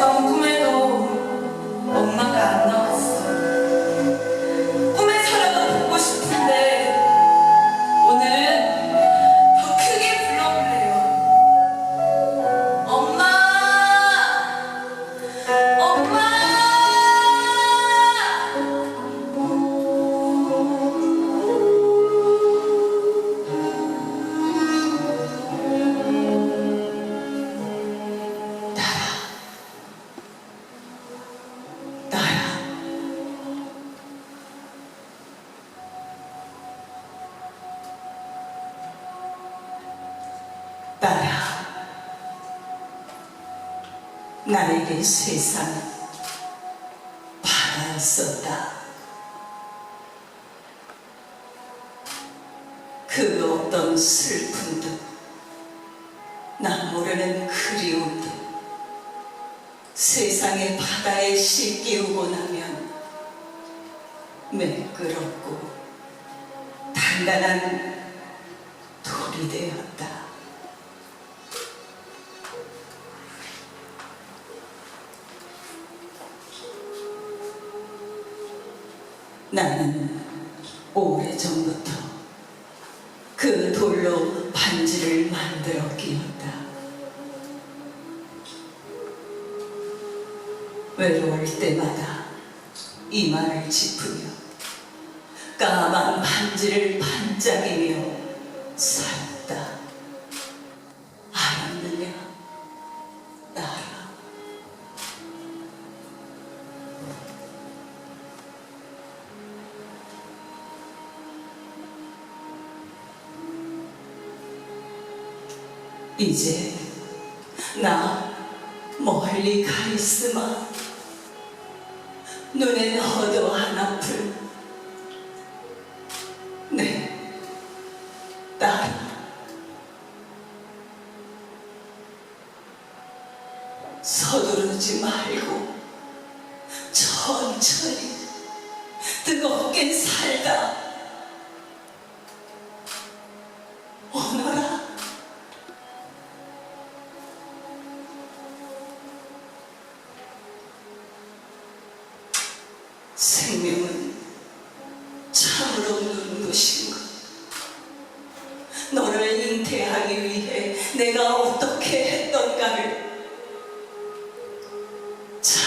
밤 꿈에도 엄마가 안 나왔어. 나라 나에게 세상은 바라였었다. 그 어떤 슬픔도 나 모르는 그리움도 세상의 바다에 씨 끼우고 나면 매끄럽고 단단한 돌이 되었다. 나는 오래전부터 그 돌로 반지를 만들어 끼었다. 외로울 때마다 이마를 짚으며 까만 반지를 반짝이며 살았다. 이제 나 멀리 가 있으마. 눈엔 허도 안 아플. 내 딸. 서두르지 말고 천천히 뜨겁게 살다 참으로 눈부신 것. 너를 잉태하기 위해 내가 어떻게 했던가를 잘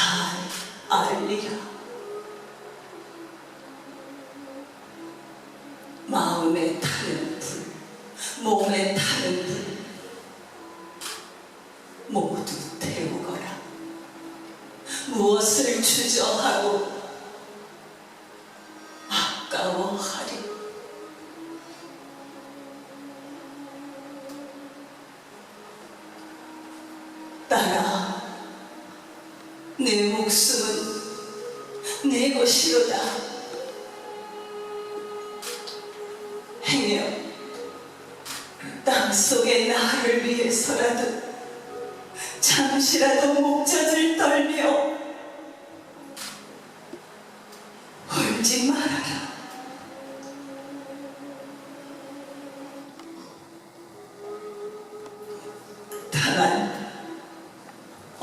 알리라. 마음에 타는 불, 몸에 타는 불, 모두 태우거라. 무엇을 주저하고 아까워하리. 딸아, 내 목숨은 내 것이로다. 행여 땅속의 나를 위해서라도 잠시라도 목젖을 떨며 울지 말아라.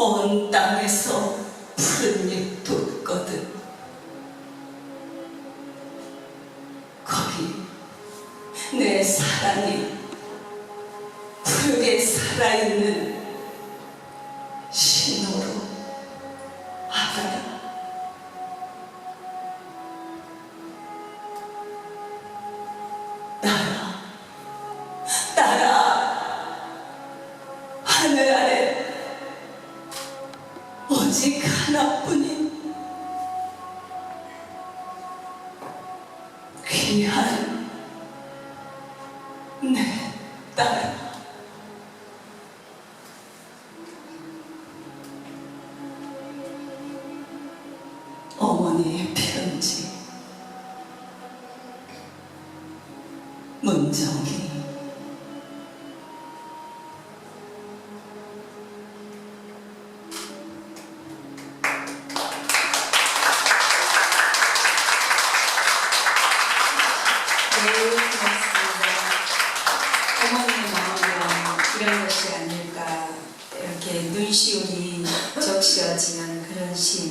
온 땅에서 푸른 잎 돋거든. 거기 내 사랑이 푸르게 살아있는 오직 하나뿐인 귀한 내 딸. 어머니의 편지 문정 이 네, 고맙습니다. 어머니의 마음은 이런 것이 아닐까 이렇게 눈시울이 적셔지는 그런 시